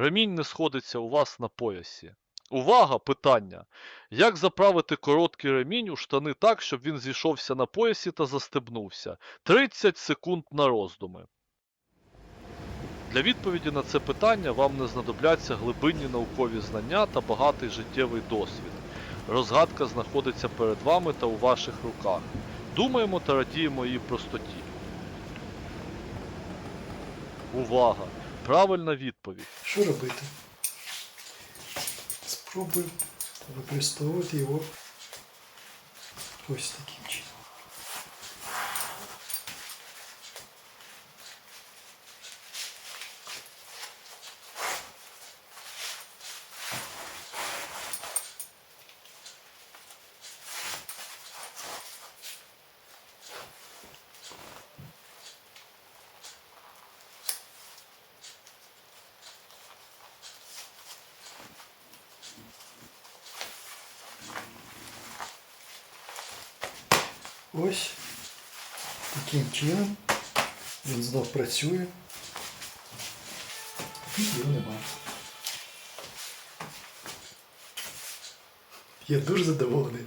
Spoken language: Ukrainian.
Ремінь не сходиться у вас на поясі. Увага! Питання. Як заправити короткий ремінь у штани так, щоб він зійшовся на поясі та застебнувся? 30 секунд на роздуми. Для відповіді на це питання вам не знадобляться глибинні наукові знання та багатий життєвий досвід. Розгадка знаходиться перед вами та у ваших руках. Думаємо та радіємо її простоті. Увага! Правильна відповідь. Що робити? Спробуй використовувати його ось таким чином. Ось таким чином він знов працює. Його немає. Я дуже задоволений.